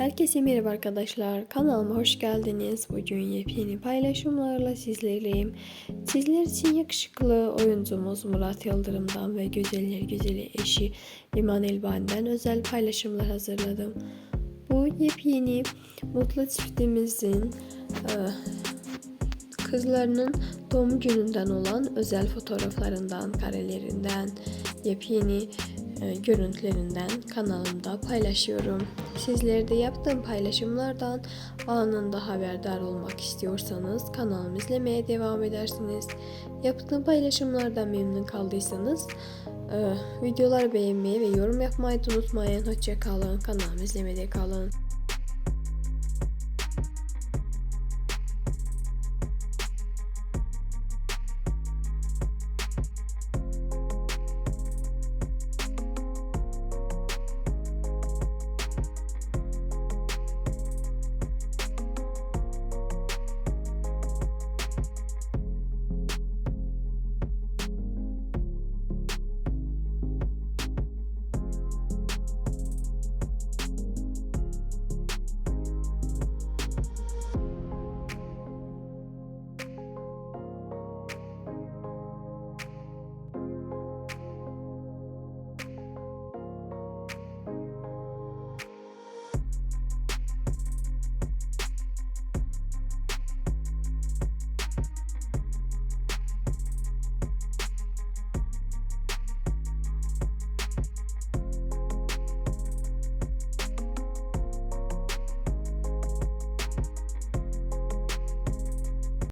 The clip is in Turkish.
Herkese merhaba arkadaşlar. Kanalıma hoş geldiniz. Bugün yepyeni paylaşımlarla sizlerleyim. Sizler için yakışıklı oyuncumuz Murat Yıldırım'dan ve güzeller güzeli eşi Liman Elbani'den özel paylaşımlar hazırladım. Bu yepyeni mutlu çiftimizin e, kızlarının doğum gününden olan özel fotoğraflarından, karelerinden, yepyeni görüntülerinden kanalımda paylaşıyorum. Sizler de yaptığım paylaşımlardan anında haberdar olmak istiyorsanız kanalımı izlemeye devam edersiniz. Yaptığım paylaşımlardan memnun kaldıysanız e, videoları beğenmeyi ve yorum yapmayı unutmayın. Hoşçakalın. Kanalımı izlemede kalın.